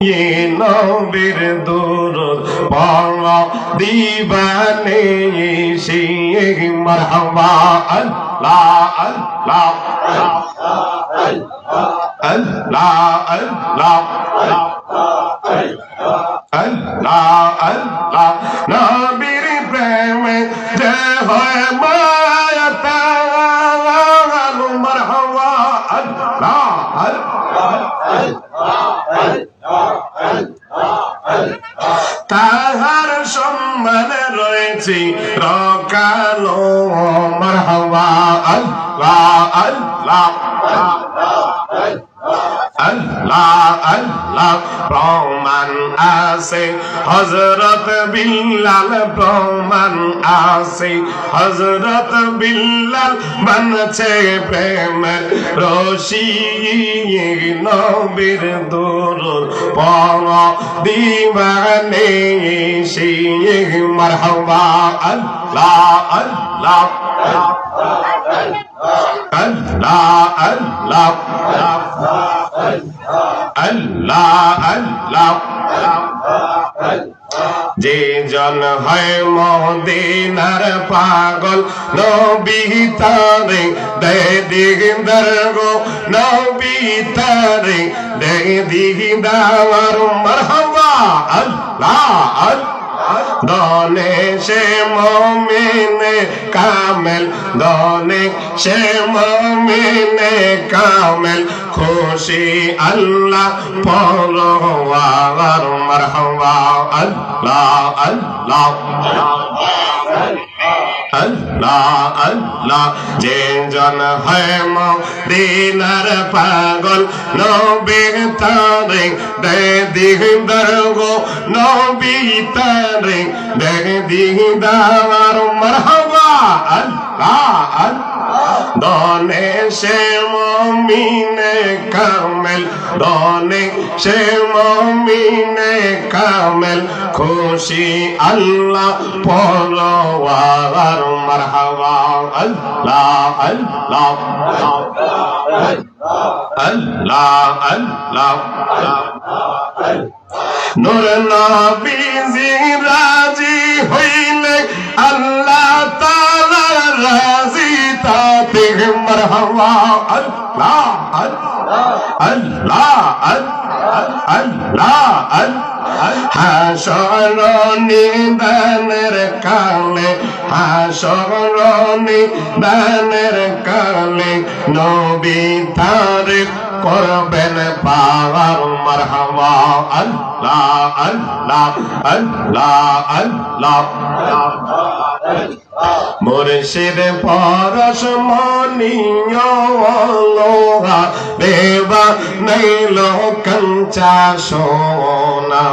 নবীর দূরত পড়া দিবানে সে মারহাবা আল্লাহ আল্লাহ আল্লাহ আল্লাহ আল্লাহ আল্লাহ নবীর প্রেমে যে হয় মায়াতা তাহার সম্মানে রয়েছে। রকালো মারহাবা আল্লাহ আল্লাহ আল্লাহ আল্লাহ প্রমাণ আছে। হজরত বিল্লাল প্রমাণ আছে। হজরত বিল্লাল বানছে প্রেমের রশি। নবীর দূর পর দিবানে সে মারহাবা। আল্লাহ আল্লাহ আল্লাহ আল্লাহ আল্লাহ। আল্লাহ যে জন হয় মদিনার পাগল, নবী তারে দে দিগদার গো। নবী তারে দে দিগদার মারহাবা। আল্লাহ আল্লাহ। দনে সে মমিনে কামেল, দলে সে মমিনে কামেল। খুশি আল্লাহ পরওয়ার মারহাবা আল্লাহ আল্লাহ আল্লাহ। আল্লাহ। যে জন হয় মদিনার পাগল নবীর তারে দে দিগদার গো নবী তারে দে দিগদার মারহাবা। আল্লাহ আল্লাহ। দনে সে মমিনে কামেল দনে সে মমিনে কামেল। খুশি আল্লাহ পরওয়ার মারহাবা, আল্লাহ আল্লাহ। আল্লাহ আল্লাহ। নূর নবীজি রাজি হইলে আল্লাহ তাআলা রাজি بهم مرحبا الله الله الله হাসরণি দানের কালে হাসরণি দানের কালে নবী তার করবেন পাওয়ার মারহাবা আল্লাহ আল্লাহ আল্লাহ আল্লাহ মুর্শিদ পরশ মনিয় দেবা নৈল কঞ্চা সোনা,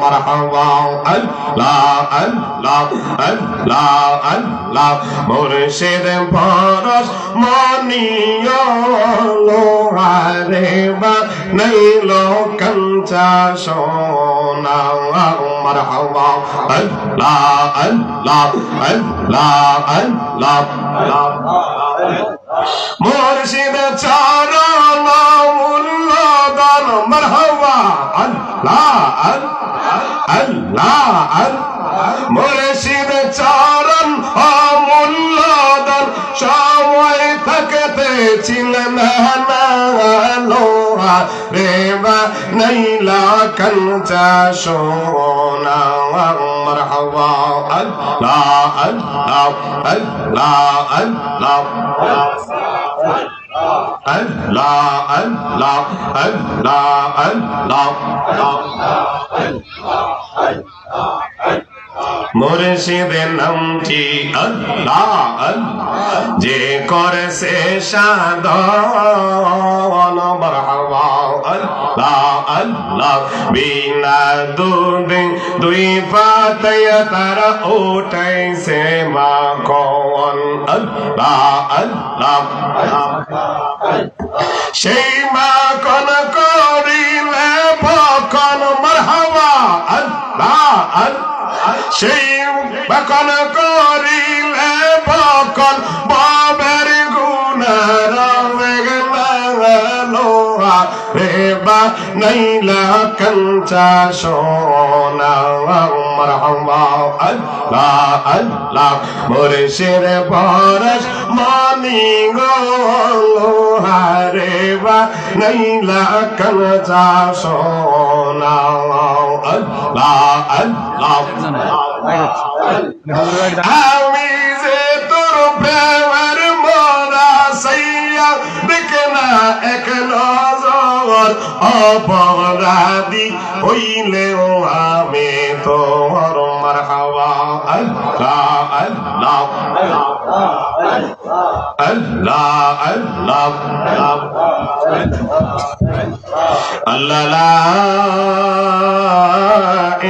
মারহাবা আল্লাহ আল্লাহ আল্লাহ আল্লাহ মুর্শিদ পরশ মনিয় দেবা নৈল কঞ্চা সোনা, মারহাবা আল্লাহ আল্লাহ আল্লাহ মুর্শিদ চরণ মূল্যদান মারহাবা। আল্লাহ আল্লাহ মুর্শিদ চরণ অমূল্যদান সময় থাকতে ছিলেন না লোহা রেবা নাইলা কঞ্চা সোনা মারহাবা। আল্লাহ আল্লাহ আল্লাহ আল্লাহ। আল্লাহ আল্লাহ আল্লাহ আল্লাহ। মুর্শিদের নামটি আল্লাহ? যে করেছে সাধন, মারহাবা, আল্লাহ আল্লাহ। বিনা দুধ দুই পাতায় তারা উঠাইছে মা কন আল্লাহ আল্লাহ। সেই মা সেই বকল করিলে বকল বাবের গুণার লোহা রে বা নাইলা কঞ্চা সোনা মারহাবা আল্লাহ আল্লাহ। মুর্শিদ পরশ মানি গো হারে বা নাইলা কাঞ্চা সোনা আল্লাহ আল্লাহ। আমি যে তোর প্রেমের মোরা দেখনা এক নজর অপরাধী হইলেও আমি তোর মারহাবা আল্লাহ আল্লাহ আল্লাহ আল্লাহ আল্লাহ লা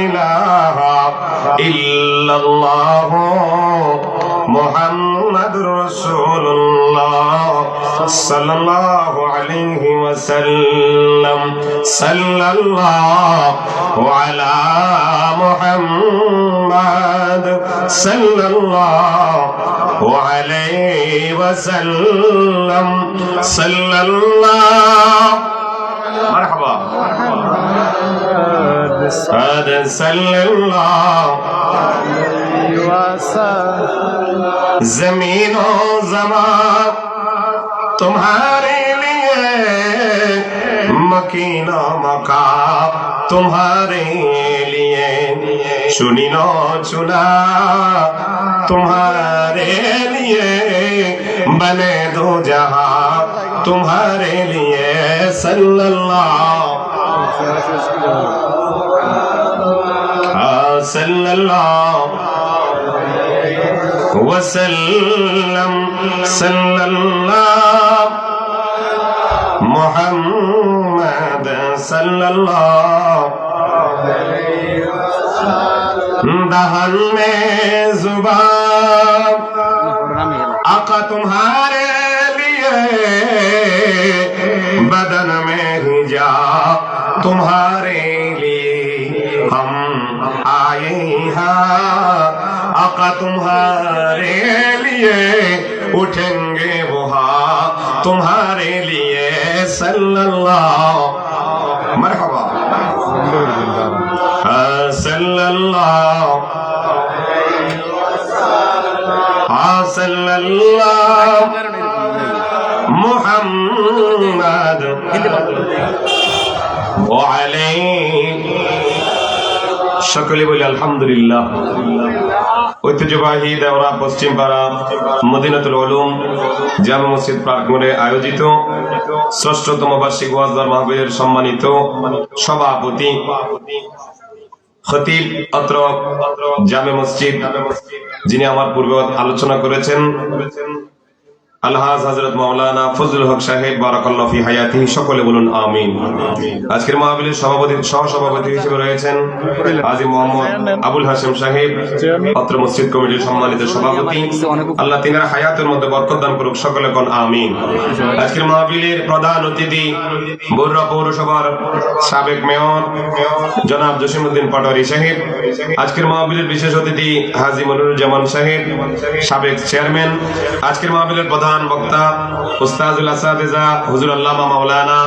ইলাহা ইল্লাল্লাহ মুহাম্মাদুর রাসূলুল্লাহ صلى الله عليه وسلم. صلى الله على محمد صلى الله عليه وسلم. صلى الله مرحبا هذا صلى الله عليه وسلم زمین و زمان. तुम्हारे लिए मकीनो मका तुम्हारे लिए। सुनी नो चुना तुम्हारे लिए बने दो जहाँ तुम्हारे लिए सल्लल्लाहु सल्लल्लाहु वसल्लम। सल्लल्लाहु मोहम्मद सल्लल्लाहु दहन में ज़ुबान आका तुम्हारे लिए बदन में ही जा तुम्हारे लिए हम आए हैं आका तुम्हारे लिए उठेंगे वहाँ तुम्हारे लिए সাল্লাল্লাহ মারহাবা। সাল্লাল্লাহ সকলে বলি আলহামদুলিল্লাহ। ঐতিহ্যবাহী দেওরা পশ্চিম পাড়া মদিনাতুল আলুম জামা মসজিদ প্রাঙ্গণে আয়োজিত ষষ্ঠতম বার্ষিক ওয়াজদার মাহবিলের সম্মানিত সভাপতি খতিব অত্র জামে মসজিদ, যিনি আমার পূর্বে আলোচনা করেছেন। আলহাজ হজরত মাওলানা ফজলুল হক সাহেব বারাকাল্লাহ ফি হায়াতি, সকলে বলুন আমিন। আজকের মাহফিলের সভাপতি সহ সভাপতি হিসেবে রয়েছেন আজি মোহাম্মদ আবুল হাসিম সাহেব, অত্র মসজিদ কমিটির সম্মানিত সভাপতি। আল্লাহ তিনার হায়াতের মধ্যে বরকত দান করুক, সকলে কোন আমিন। আজকের মাহফিলের প্রধান অতিথি বরুড়া পৌরসভার সাবেক মেয়র, জনাব জসিমউদ্দিন পাটোয়ারি সাহেব। আজকের মাহফিলের বিশেষ অতিথি হাজি মনিরুজ্জামান সাহেব, সাবেক চেয়ারম্যান। আজকের মাহফিলের প্রধান বক্তা উস্তাজুল আসাদিজা হুজুর আল্লামা মাওলানা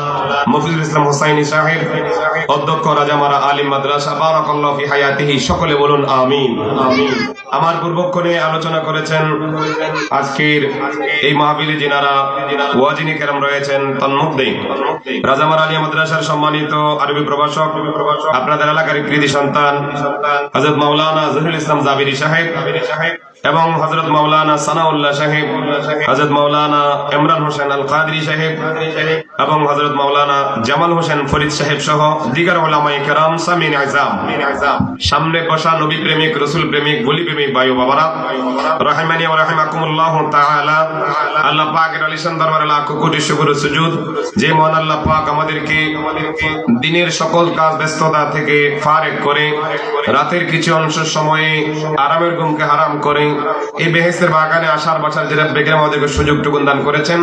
মফিজুল ইসলাম হুসাইনি সাহেব, অধ্যক্ষ রাজামারা আলিম মাদ্রাসা, বারাকাল্লাহু ফি হায়াতিহি, সকলে বলুন আমিন। আমিন আমার পূর্বক্ষণে আলোচনা করেছেন আজকের এই মাহফিলে যিনারা ওয়াজিনী কেরাম রয়েছেন তন্মধ্যে রাজামার আলিয়া মাদ্রাসার সম্মানিত আরবি প্রভাষক, আপনাদের এলাকার কৃতি সন্তান হজরত মাওলানা জহুরুল ইসলাম জাবিরি সাহেব এবং হজরত মাওলানা সানাউল্লাহ সাহেব হজরত মাওলানা ইমরান হোসেন আল কাদরি সাহেব এবং হজরত মাওলানা জামাল হোসেন ফরিদ সাহেব সহ দিগার ওলামাই কেরাম সামিন আজাম। সামনে বসা নবী প্রেমিক, রসুল প্রেমিক, বলি প্রেমিক বায়ু বাবারা রহিমানি আল্লাহ লাখ কোটি সুজুদ। যে আল্লাহ পাক আমাদেরকে দিনের সকল কাজ ব্যস্ততা থেকে ফারেক করে, রাতের কিছু অংশ সময়ে আরামের ঘুমকে হারাম করে এই বেহেসের বাগানে আসার বাসার যে রব্বে কেরাম আমাদেরকে সুযোগটুকু দান করেছেন,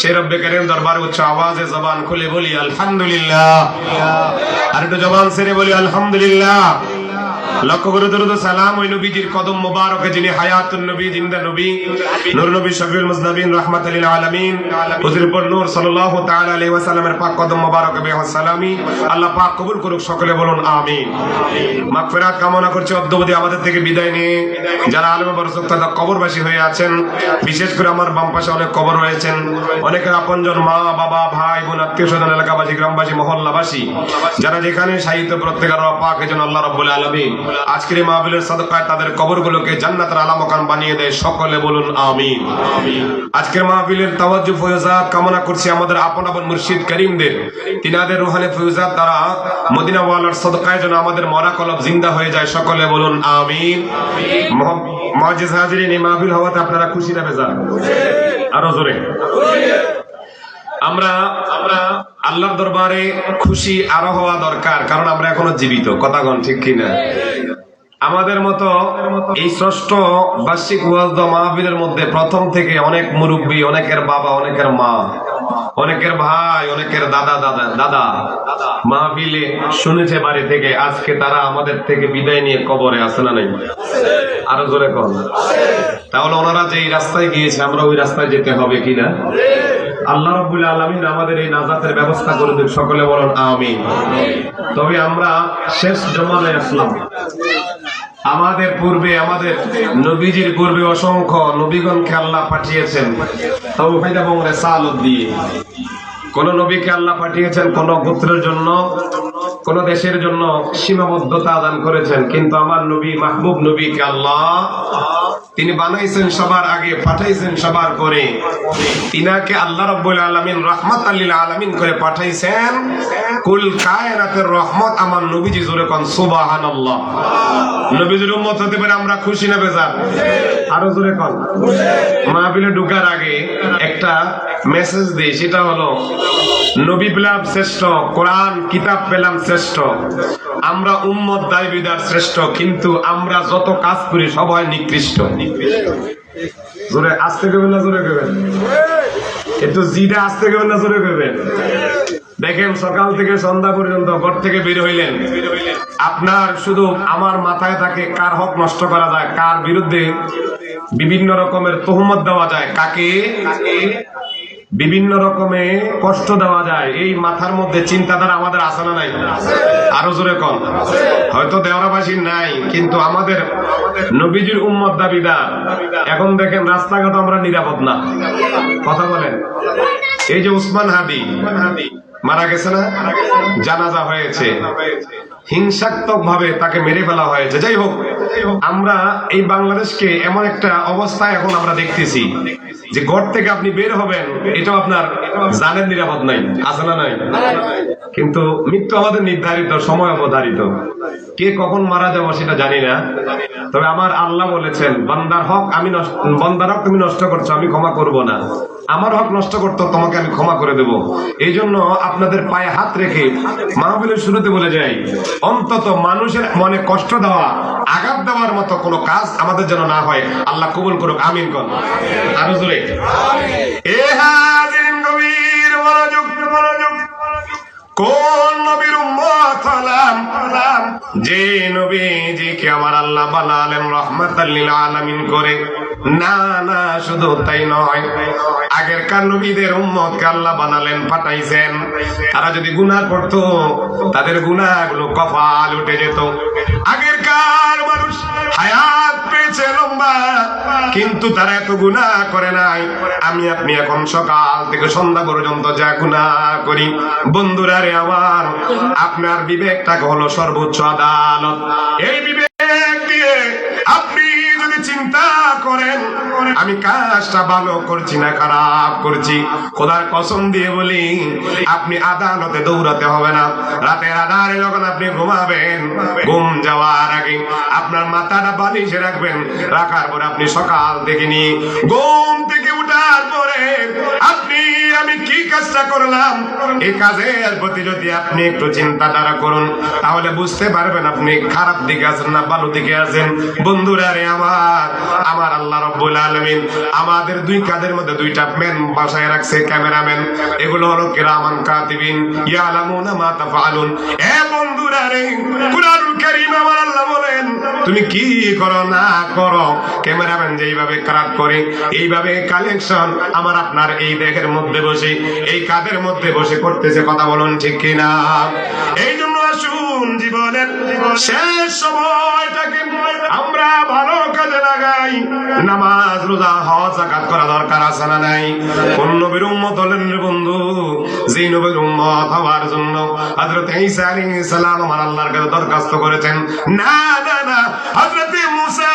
সেই রব্বে কেরাম দরবারে উচ্চ আওয়াজে জবান খুলে বলি, আলহামদুলিল্লাহ। আর একটু জবান সেরে বলি, আলহামদুলিল্লাহ। লক্ষ্য করে দরুদ সালাম, ওই নবীজির কদম মোবারকে যিনি হায়াতুন নবী, জিন্দা নবী, নূর নবী শফিউল মুজনবিন রাহমাতুল আলামিন হুজুর পর নূর সাল্লাল্লাহু তাআলা আলাইহি ওয়াসাল্লামের পাক কদম মোবারকে বেহ সালামি। আল্লাহ পাক কবুল করুক, সকলে বলুন আমিন। মাগফিরাত কামনা করছি অদ্যবধি আমাদের থেকে বিদায় নিয়ে। যারা আলেম বরসক তথা কবরবাসী হয়ে আছেন। বিশেষ করে আমার বাম পাশে অনেক কবর রয়েছেন। অনেকের আপনজন মা, বাবা, ভাই, বোন, আত্মীয় স্বজন, এলাকাবাসী, গ্রামবাসী, মহল্লাবাসী। যারা যেখানে সাহিত্য প্রত্যেকের পাক এজন আল্লাহ রব্বুল আলামিন আজকের এই মাহফিলের সাদকায় তাদের কবরগুলোকে জান্নাতের আলা মকান বানিয়ে দেয় সকলে বলুন আমিন। আজকের মাহফিলের তাওয়াজ্জু ফয়জাত কামনা করছি আমাদের আপন আপন মুর্শিদ করিমদের। তিনাদের রুহানি ফয়জাত দ্বারা মদিনা ওয়ালার সদকায় যেন আমাদের মরা কলব জিন্দা হয়ে যায়, সকলে বলুন আমিন। মহাজিজ হাজিরিন, এই মাহফিল হওয়াতে আপনারা খুশি না বেজার? আরও জোরে। আমরা আমরা আল্লাহর দরবারে খুশি, আরও হওয়া দরকার, কারণ আমরা এখনও জীবিত। কথাগণ ঠিক কিনা? আমাদের মতো এই ষষ্ঠ বার্ষিক মাহফিলের মধ্যে প্রথম থেকে অনেক মুরব্বী, অনেকের বাবা, অনেকের মা, অনেকের ভাই, অনেকের দাদা দাদা দাদা মাহফিলে শুনেছে বাড়ি থেকে, আজকে তারা আমাদের থেকে বিদায় নিয়ে কবরে আসে না নাই? আরও জোরে কন। তাহলে ওনারা যে রাস্তায় গিয়েছে, আমরা ওই রাস্তায় যেতে হবে কিনা? আল্লাহ রব্বুল আলমিন আমাদের এই নাজাতের ব্যবস্থা করে দিন। সকলে বলুন, আমিন। তবে আমরা শেষ জমানায় আসলাম। আমাদের পূর্বে, আমাদের নবীজির পূর্বে অসংখ্য নবীগণ আল্লাহ পাঠিয়েছেন। তৌহিদ এবং রেসালত দিয়ে। কোন নবীকে আল্লাহ পাঠিয়েছেন কোন গোত্রের জন্য। কোন দেশের জন্য সীমাবদ্ধতা দান করেছেন, কিন্তু আমার নবী মাহবুব নবীকে আল্লাহ তিনি বানাইছেন সবার আগে, পাঠাইছেন সবার পরে। তিনাকে আল্লাহ রব্বুল আলমিন রহমত আল্লিল আলমিন করে পাঠাইছেন, কুল কায়নাতের রহমত আমার নবীজি জোরে কন সুবাহান আল্লাহ নবীজির উম্মত হতে পারে আমরা খুশি না বেজার। আরও জোরে কন। মাহবিলে ঢুকার আগে একটা মেসেজ দিই, সেটা হলো, নবী পেলাম শ্রেষ্ঠ, কোরআন কিতাব পেলাম শ্রেষ্ঠ আমরা উম্মত দায়বিদার শ্রেষ্ঠ, কিন্তু আমরা যত কাজ করি সবাই নিকৃষ্ট। জোরে আসতে না জোরে আসতে না জোরে দেখেন, সকাল থেকে সন্ধ্যা পর্যন্ত ঘর থেকে বের হইলেন। আপনার শুধু আমার মাথায় থাকে কার হক নষ্ট করা যায়, কার বিরুদ্ধে বিভিন্ন রকমের তহমত দেওয়া যায়। কাকে? বিভিন্ন রকমে কষ্ট দেওয়া যায়। এই মাথার মধ্যে চিন্তাধারা আমাদের আসে না নাই? আরও জোরে কম হয়তো দেওয়ারাবাসীর নাই, কিন্তু আমাদের নবীজির উম্মত দাবিদার। এখন দেখেন রাস্তাঘাট আমরা নিরাপদ না। কথা বলেন। এই যে উসমান হাদি, মারা গেছে না? জানাজা হয়েছে। হিংসাত্মক ভাবে তাকে মেরে ফেলা হয়েছে। যাই হোক আমরা এই বাংলাদেশকে এমন একটা অবস্থায় এখন আমরা দেখতেছি যে ঘর থেকে আপনি বের হবেন, এটাও আপনার জানের নিরাপদ নাই আছে না নাই। কিন্তু মৃত্যু আমাদের নির্ধারিত, সময় অবধারিত। কে কখন মারা যাব সেটা জানি না। তবে আমার আল্লাহ বলেছেন, বান্দার হক আমি বান্দার হক তুমি নষ্ট করছ, আমি ক্ষমা করব না। আমার হক নষ্ট করতো, তোমাকে আমি ক্ষমা করে দেব। এই জন্য আপনাদের পায়ে হাত রেখে মাহবিলের শুরুতে বলে যাই, অন্তত মানুষের মনে কষ্ট দেওয়া, আঘাত দেওয়ার মতো কোনো কাজ আমাদের যেন না হয়। আল্লাহ কবুল করুক, আমিন করুন আরও জোরে। এ মনোযোগ কোন নবীর উম্মত হলাম যে নবীজিকে আমার আল্লাহ বানালেন রহমাতাল লিল আলামিন করে। না না, শুধু তাই নয়। আগেরকার নবীদের উম্মতকে আল্লাহ বানালেন, পাঠাইছেন। তারা যদি গুনাহ করত, তাদের গুনাহগুলো কপাল উঠে যেত। আগেরকার মানুষ হায়াত পেয়েছে লম্বা, কিন্তু তারা এত গুনাহ করে নাই। আমি, আপনি এখন সকাল থেকে সন্ধ্যা পর্যন্ত যা গুনাহ করি, বন্ধুরা রে আবার আপনার বিবেকটাকে হলো সর্বোচ্চ আদালত। এই বিবেক দিয়ে আপনি যদি চিন্তা করেন আমি কাজটা ভালো করছি না, খারাপ করছি। খোদার কসম দিয়ে বলি, আপনি আদালতে দৌড়াতে হবে না। রাতের আধারে যখন আপনি ঘুমাবেন, ঘুম যাওয়ার আগে আপনার মাথাটা বালিশে রাখবেন। রাখার পরে আপনি সকাল থেকে নিয়ে ঘুম থেকে উঠার পরে আপনি, আমি কি কাজটা করলাম? এই কাজের প্রতি যদি আপনি একটু চিন্তাধারা করুন, তাহলে বুঝতে পারবেন আপনি খারাপ দিকে আছেন না ভালো দিকে আছেন। বন্ধুরা রে আমার আমার আল্লাহ রব্বুল আলামিন আমাদের দুই কাঁধের মধ্যে দুইটা ম্যান বাসায় রাখছে, ক্যামেরাম্যান। এগুলো হলো কিরামান কাতিবিন। এ বন্ধুরা রে, কুরআনুল কারীম আমার আল্লাহ বলেন, তুমি কি করো না করো? ক্যামেরাম্যান যেইভাবে খারাপ করে, এইভাবে কালেকশন আমার আপনার এই দেহের মধ্যে বসে, এই কাদের মধ্যে বসে করতেছে, কথা বলুন ঠিক কিনা? এই জন্য আসুন জীবনের শেষ সময়টাকে আমরা ভালো কাজে লাগাই। নামাজ, রোজা, হজ জাকাত করা দরকার আছে না নাই? কোন নবীর উম্মত হলেন বন্ধু? যে নবীর উম্মত হওয়ার জন্য আমার আল্লাহর কাছে দরখাস্ত করেছেন। না না না মুসা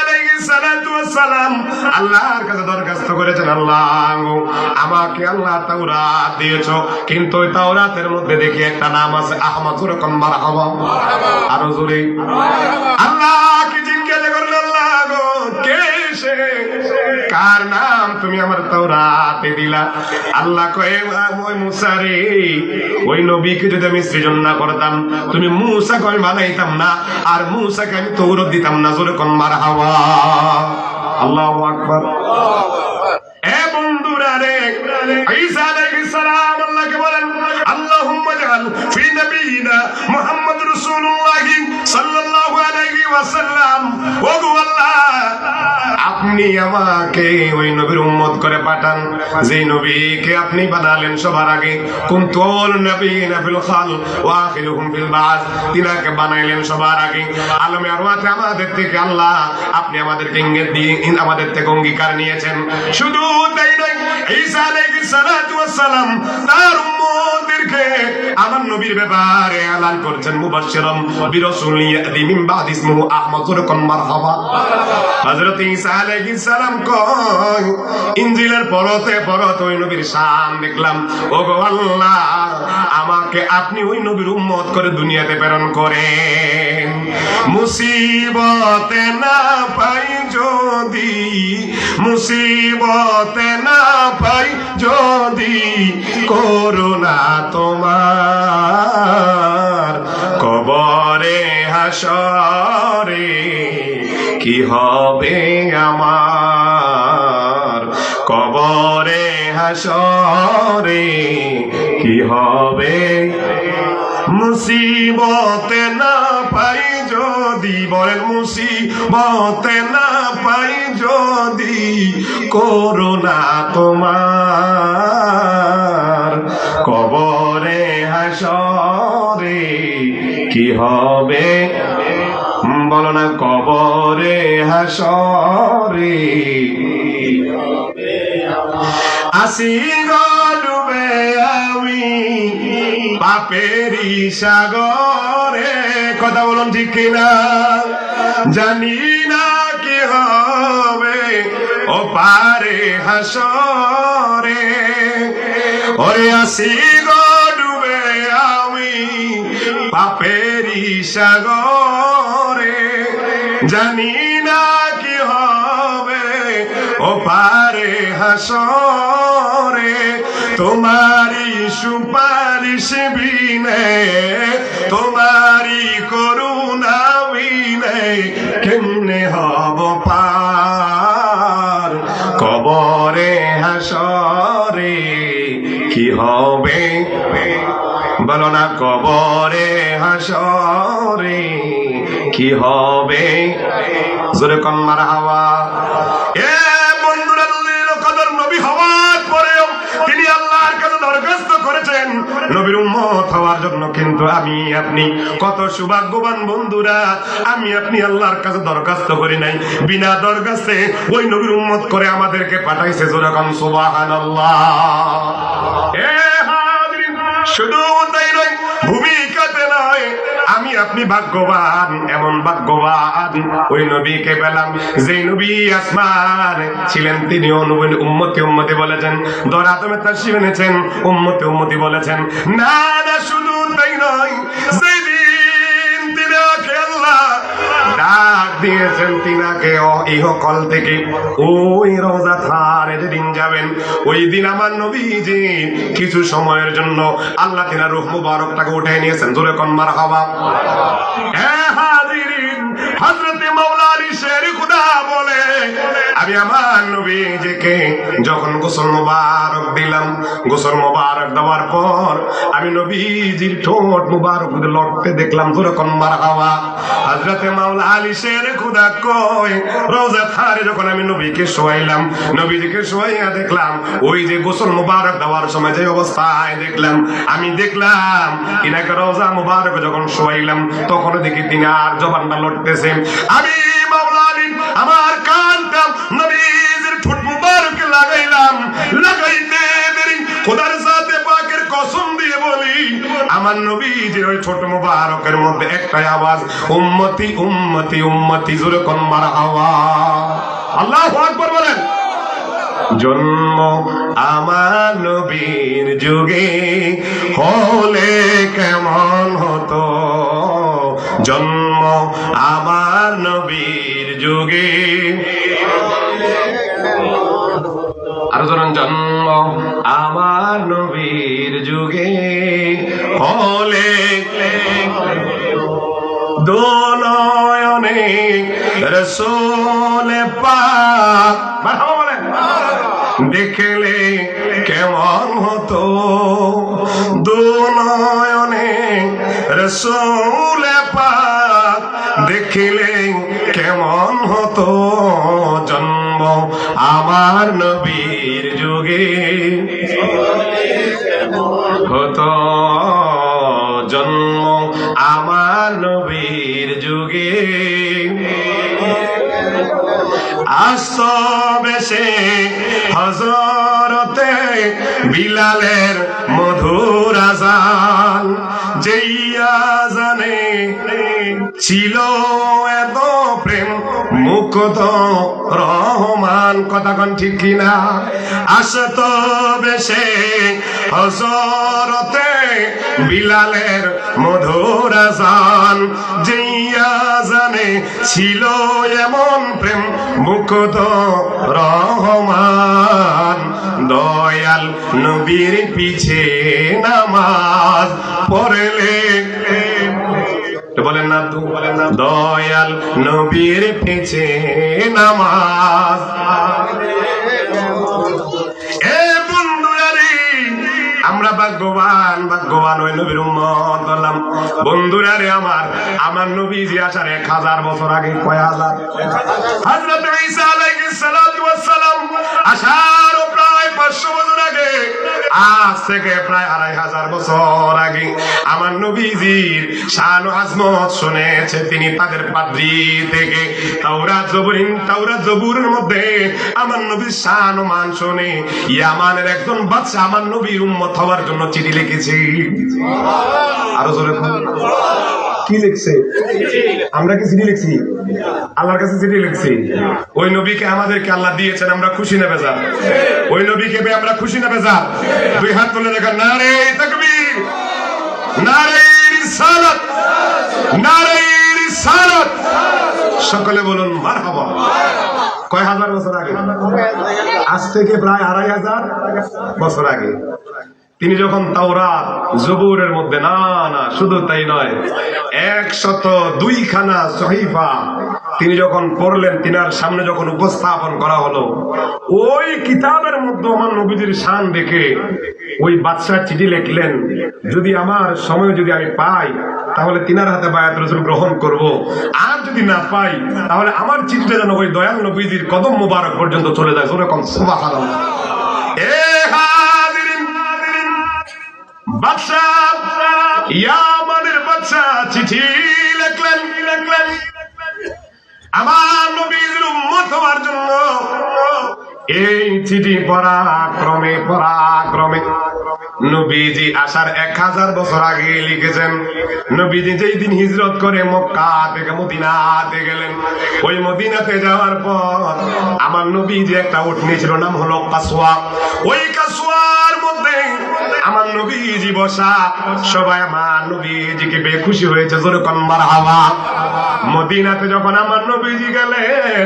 আল্লাহর কাছে দরখাস্ত করেছেন, আল্লাহ আমাকে আল্লাহ তাওরাত দিয়েছ। কিন্তু ওই তাওরাতের মধ্যে দেখি একটা নাম আছে আহমদ যেরকম মারহাবা। আরও জোরে। আল্লাহকে জিজ্ঞাসা করলেন, আল্লাহ কে কার নাম তুমি আমার তাওরাতে দিলা? আল্লাহ কয়ে ওই মুসা রে, ওই নবীকে যদি আমি সৃজন না করতাম, তুমি মুসাকে আমি বানাইতাম না, আর মুসাকে আমি তৌরত দিতাম না। জোরে কোন মার হাওয়া আল্লাহ আকবার। বন্ধুরা ঈসা আলাইহিস সালাম আল্লাহকে বলেন আল্লাহুম্মা জাআল ফি নবিয়িনা মুহাম্মদ রাসূলুল্লাহ সাল্লাল্লাহু আলাইহি ওয়াসাল্লাম ও গো আল্লাহ। আপনি আমাকে ওই নবীর উম্মত করে পাঠান যে নবীকে আপনি বানালেন সবার আগে। কুনতুল নবীনা ফিল খাল ওয়া আখিরুহুম ফিল বাস তিনাকে বানাইলেন সবার আগে। আলমে আরওয়াতে আমাদের থেকে আল্লাহ আপনি আমাদেরকে ইঙ্গিত দিয়ে আমাদের থেকে অঙ্গীকার নিয়েছেন। শুধু তাই নয় ঈসা তার আমার নবীর ব্যাপারে এলান মুবাশশিরাম ইয়াতি মিন বাদ আহমদ মারহাবা। হযরত ঈসা সালাম কয়, ইনজিলের পরতে পরত ওই নবীর শান দেখলাম। ও গো আল্লাহ, আমাকে আপনি ওই নবীর উম্মত করে দুনিয়াতে প্রেরণ করেন। মুসিবতে না পাই যদি, মুসিবতে না পাই যদি করোনা তোমার। কবরে হাসরে কি হবে আমার? কবরে হাসরে কি হবে? মুসিবতে না পাই যদি, বলেন মুসিবতে না পাই যদি করোনা তোমার কবরে, হাসরে, কি হবে? বলো না, কবরে, হাসরে, আসি গলুবে আমি। পাপেরি সাগরে, কথা বলুন ঠিক কিনা? জানি না কি হবে, ও পারে হাসরে। ওরে আসি গলুবে আমি পাপেরি সাগরে। জানি ও পারে হাসরে তোমারি সুপারিশ বিনে তোমারি করুণা বিনে, কেমনে হব পার? কবরে হাসরে কি হবে? বলো না, কবরে হাসরে কি হবে? জোরে কন্মার হাওয়া। নবীর উম্মত হওয়ার জন্য কিন্তু আমি আপনি কত সৌভাগ্যবান বন্ধুরা, আমি আপনি আল্লাহর কাছে দরখাস্ত করি নাই। বিনা দরখাস্তে ওই নবীর উম্মত করে আমাদেরকে পাঠাইছে যেরকম সুবাহান আল্লাহ শুধু আপনি ভাগ্যবান, এমন ভাগ্যবান। ওই নবীকে পেলাম যে নবী আসমান ছিলেন তিনি অনুবীন উম্মতি উম্মতি বলেছেন। দরাতমে তার শিবেনেছেন উম্মতি উম্মতি বলেছেন। না না, শুধু তাই নয় দিয়েছেন তিনাকে ইহকল থেকে। ওই রোজা থারে যেদিন যাবেন। ওই দিন আমার নবীজি কিছু সময়ের জন্য আল্লাহ তিনা রুহ মুবারকটাকে উঠে নিয়েছেন। জোরে কন্মার হবা হ্যাঁ হাজির হযরতে আমি আমার নবীজিকে যখন গোসল দিলাম, গোসল দেওয়ার পর আমি নবীজির ঠোঁট মোবারক লড়তে দেখলাম মার হাওয়া। হজরতে মাওলা আলী শের খুদা রোজা থারে যখন আমি নবীকে শোয়াইলাম, নবীজিকে শোয়াইয়া দেখলাম, ওই যে গোসল মোবারক দেওয়ার সময় যে অবস্থায় দেখলাম, আমি দেখলাম, ইনাকে রোজা মোবারক যখন শোয়াইলাম তখন দেখি তিনি আর জবানটা লড়তেছেন আমি মাওলা আলী, আমার কানটা নবীজির ঠোঁট মুবারকে লাগাইলাম। লাগাইতে দেরি, খোদার সাথে পাকের কসম দিয়ে বলি, আমার নবীজির ওই ছোট মুবারকের মধ্যে একটাই আওয়াজ, উম্মতি উম্মতি উম্মতি জোরে কোন মার আওয়াজ। আল্লাহু আকবার বলেন। জন্ম আমার নবীর যুগে হলে কেমন হতো? জন্ম আমার নবীর যুগে। আর ধরুন জন্ম, আমার নবীর যুগে। হলে দোনয়নে রসোলে দেখলে কেমন হতো? দুনয়নে রসুল পাক। দেখিলে কেমন হতো জন্ম আমার নবীর যুগে। হতো জন্ম আমার নবীর যুগে। আসত বেশে হজরতে বিলালের মধুর আজান ছিল এত প্রেম, মুক্ত রহমান কথা কন ঠিক কিনা? আসত বেশে হজরতে বিলালের মধুর আজান। যেইয়া জানে ছিল এমন প্রেম, মুক্ত রহমান। দয়াল নবীর পিছে নামাজ পড়লে তো বলেন না তো বলেন না। দয়াল নবীর পিছে নামাজ। আমরা ভাগ্যবান ভাগ্যবান ওই নবীর উম্মত হলাম বন্ধুরা রে আমার আমার নবীজি আসার এক হাজার বছর আগে কয় হাজার? হযরত ঈসা আলাইহিস সালাম আসার প্রায় 500 বছর আগে। আজ থেকে প্রায় আড়াই হাজার বছর আগে আমার নবীজির শান আজমত শুনেছে তিনি তাদের পাদ্রী থেকে। তাওরাত জবুরিন, তাওরাত জবুরের মধ্যে আমার নবীর শান মান শুনে ইয়ামানের একজন বাচ্চা আমার নবীর উম্মত হওয়ার জন্য চিঠি লিখেছে। আরও জোরে। কি লিখছে? আমরা কি চিঠি লিখছি? আল্লাহর কাছে চিঠি লিখছি। ওই নবীকে আমাদেরকে আল্লাহ দিয়েছেন, আমরা খুশি নেবে যা ওই নবীকে আমরা খুশি নেবে যা দুই হাত তুলে দেখা নারে তাকবীর, নারে রিসালাত নারে রিসালাত। সকলে বলুন, মারহাবা। কয় হাজার বছর আগে? আজ থেকে প্রায় আড়াই হাজার বছর আগে। তিনি যখন তাওরাত জবুরের মধ্যে, না না, শুধু তাই নয়, একশত দুইখানা সহিফা তিনি যখন পড়লেন, তিনার সামনে যখন উপস্থাপন করা হলো, ওই কিতাবের মধ্যে আমার নবীজির শান দেখে ওই বাদশাহ চিঠি লিখলেন, যদি আমার সময় যদি আমি পাই, তাহলে তিনার হাতে বায়াত রসুল গ্রহণ করব। আর যদি না পাই, তাহলে আমার চিঠিটা যেন ওই দয়াল নবীজির কদম মুবারক পর্যন্ত চলে যায়। ওরকম সুবহানাল্লাহ। এ বাদশা ইয়ামানের বাদশা, চিঠি লিখলেন। আমার নবীর উম্মত হওয়ার জন্য এই চিঠি পড়া ক্রমে পড়া ক্রমে নবীজি আসার এক হাজার বছর আগে লিখেছেন। নবীজি যেই দিন হিজরত করে মক্কা থেকে মদিনাতে গেলেন। ওই মদিনাতে যাওয়ার পর আমার নবীজি একটা উঠ নিয়েছিল, নাম হলো কাসুয়া। ওই কাসুয়ার মধ্যে আমার নবীজি বসা, সবাই আমার নবীজিকে বে খুশি হয়েছে যেরকম মার হাওয়া মদিনাতে যখন আমার নবীজি গেলেন,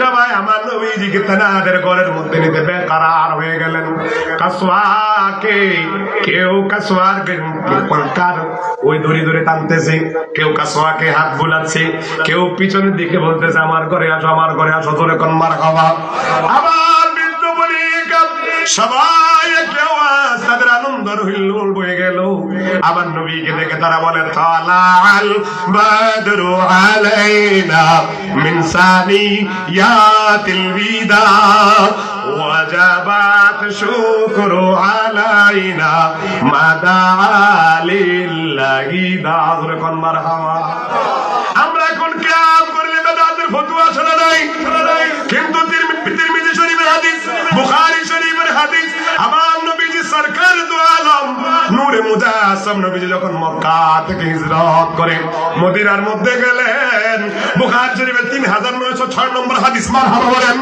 সবাই আমার নবীজিকে তেনাদের ঘরের মধ্যে নিতে বেকার হয়ে গেলেন। কাসওয়াকে কেউ কাসওয়ারকে কার ওই দড়ি ধরে টানতেছে, কেউ কাসওয়াকে হাত বুলাচ্ছে, কেউ পিছনের দিকে বলতেছে, আমার ঘরে আসো, আমার ঘরে আসো তোরে কোন মার খাওয়া আবার বৃদ্ধ বণিকা, সবাই আনন্দ হিল্লোল বয়ে গেল। আমার নবীকে দেখে তারা বলে তালাল বাদরু আলাইনা মিন সানিয়াতিল বিদা, ওয়াজাবাত শুকরু আলাইনা মাদা লিল্লাহি দাযুর কোন মারহাবা আমরা এখন কিয়াম করলে বেদাতের ফতোয়া মুজাসসাম নবীজি যখন মক্কা থেকে হিজরত করে মদিনার মধ্যে গেলেন, বুখারী শরীফের 3906 নম্বর হাদিস মারহাবা বলেন,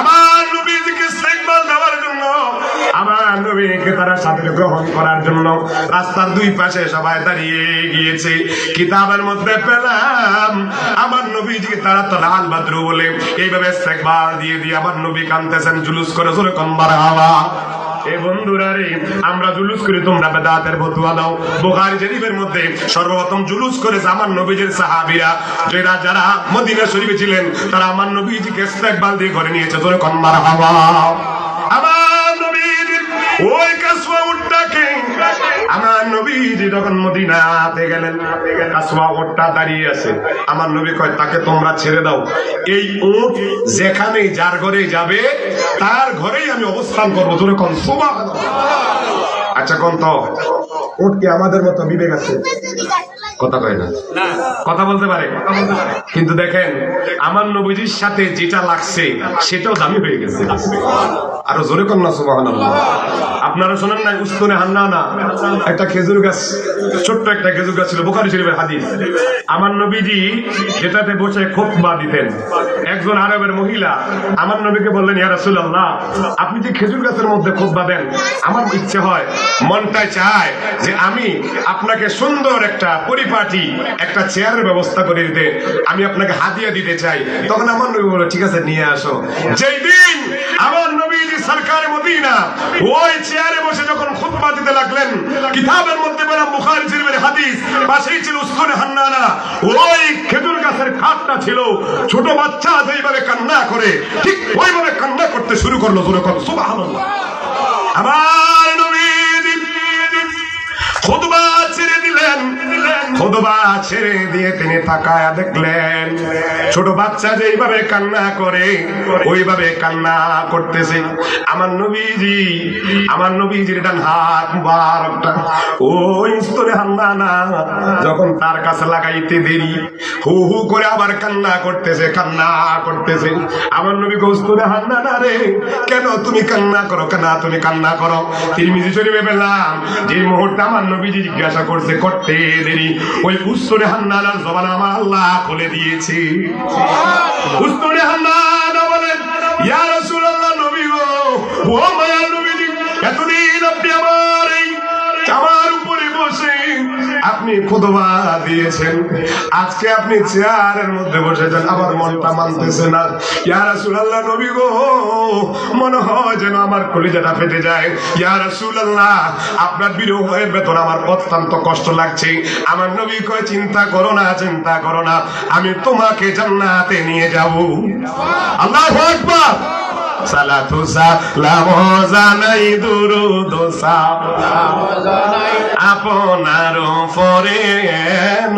আমার নবীজিকে আমার নবীকে তারা সাথে গ্রহণ করার জন্য রাস্তার দুই পাশে সবাই দাঁড়িয়ে গিয়েছে। কিতাবের মধ্যে পেলাম, আমার নবীজিকে তারা তো লাল বাদ্রু বলে, এইভাবে ইস্তেকবাল দিয়ে দিয়ে আমার নবী কানতেছেন জুলুস করে জোরে কম্বার হাওয়া। এ বন্ধুরা রে, আমরা জুলুস করি, তোমরা বেদাতের বতুয়া দাও। বোখারি শরীফের মধ্যে সর্বপ্রথম জুলুস করে আমার নবীজের সাহাবিরা যারা যারা মদিনা শরীফে ছিলেন, তারা আমার নবীজিকে বাল দিয়ে ঘরে নিয়েছে তোর কন্মার হাওয়া। আমার নবীজি ওই আমার নবীজি দাঁড়িয়ে আছে। আমার নবী কয়, তাকে তোমরা ছেড়ে দাও। এই উট যেখানে যার ঘরে যাবে, তার ঘরেই আমি অবস্থান করব। তোর কোন আচ্ছা কোন তো, উট কি আমাদের মতো বিবেক আছে? কথা কয় না? কথা বলতে পারে? কিন্তু দেখেন আমার নবীজির সাথে যেটা লাগছে সেটাও দামি হয়ে গেছে। আরও জোরে কন্যা সুবাহ আপনারা শোনেন না উস্তনে হান্না না? একটা খেজুর গাছ ছোট্ট একটা খেজুর গাছ ছিল বোখারি শরীফের হাদিস। আমার নবীজি যেটাতে বসে খোকবা দিতেন। একজন আরবের মহিলা আমার নবীকে বললেন ইয়া রাসূলুল্লাহ আপনি যে খেজুর গাছের মধ্যে খোকবা দেন আমার ইচ্ছে হয় মনটায় চায় যে আমি আপনাকে সুন্দর একটা পরিপাটি একটা চেয়ারের ব্যবস্থা করে দিতে, আমি আপনাকে হাদিয়া দিতে চাই। তখন আমার নবী বলল, ঠিক আছে, নিয়ে আসো। যেই দিন আমার নবীজি সরকার মদিনা, ওই চেয়ারে বসে যখন খুতবা দিতে লাগলেন, কিতাবের মধ্যে পেলাম বুখারী শরীফের হাদিস, পাশেই ছিল উসমানে হান্নানা, ওই খেজুর গাছের খাটটা ছিল। ছোট বাচ্চা যেইভাবে কান্না করে, ঠিক ওইভাবে কান্না করতে শুরু করল জোরে কর সুবহানাল্লাহ। আমার নবীজি খুতবা ছেড়ে দিলেন খুতবা ছেড়ে দিয়ে তিনি তাকায়া দেখলেন, ছোট বাচ্চা যেইভাবে কান্না করে, ওইভাবে কান্না করতেছে। আমার নবীজি, আমার নবীজির ডান হাত মুবারকটা ওই স্তরে হান্না না যখন তার কাছে লাগাইতে দেরি, হু হু করে আবার কান্না করতেছে কান্না করতেছে। আমার নবী কৌস্তরে হান্না না রে, কেন তুমি কান্না করো, কেন তুমি কান্না করো? তিরমিজি শরীফে পেলাম, যে মুহূর্তে আমার নবীজি জিজ্ঞাসা করছে, করতে দেরি। ওই উস্তরে হান্নানার জবান আমার আল্লাহ খুলে দিয়েছে। উস্তরে হান্নানা বলেন ইয়া রাসূলুল্লাহ নবী গো ও আপনি খুদবা দিয়েছেন। আজকে আপনি চেয়ারের মধ্যে বসেছেন আমার মনটা মানতেছে না। ইয়া রাসূলুল্লাহ, নবী গো, মনে হয় যেন আমার কলিজাটা ফেটে যায়। ইয়া রাসূলুল্লাহ, আপনার বিরহের ভেতর আমার অত্যন্ত কষ্ট লাগছে। আমার নবী কয়, চিন্তা করো না, চিন্তা করো না, আমি তোমাকে জান্নাতে নিয়ে যাব। আল্লাহু আকবার! সালাতু সালাম জানাই দুরুদ সালাম আপনার পরে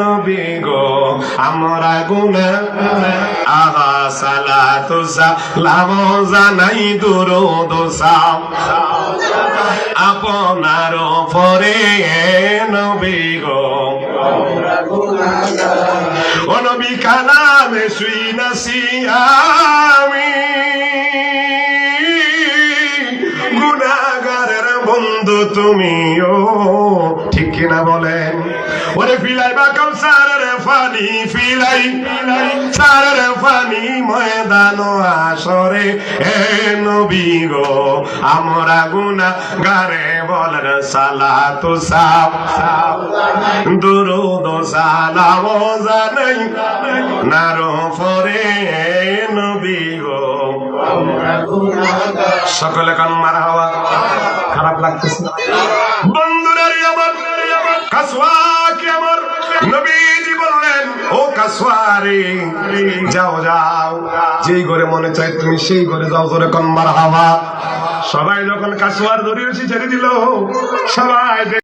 নবী গো, আমরা গুনা আহা সালাতু জানাই দুরুদ সালাম আপনার পরে নবী গো, ও নবী কালামে শুই নাসি আমি। তুমিও ঠিক কিনা বলেন ওরে ফিলাই বা কাউসারের ফানি ফিলাই। সারের ফানি ময়দান আসরে। এ নবী গো, আমরা গুনা গারে বলেন সালাতু সাব দুরুদ সালাম জানাই নারো পরে নবী গো। সকলে কান মারা হওয়া। খারাপ লাগতেছে বন্ধুরা আমার আমার? নবীজি বললেন, ও কাসওয়ারে যাও যাও। যেই ঘরে মনে চায় তুমি সেই ঘরে যাও, জোরে কন মারা হওয়া সবাই যখন কাসওয়ার দড়ি ছেড়ে দিল, সবাই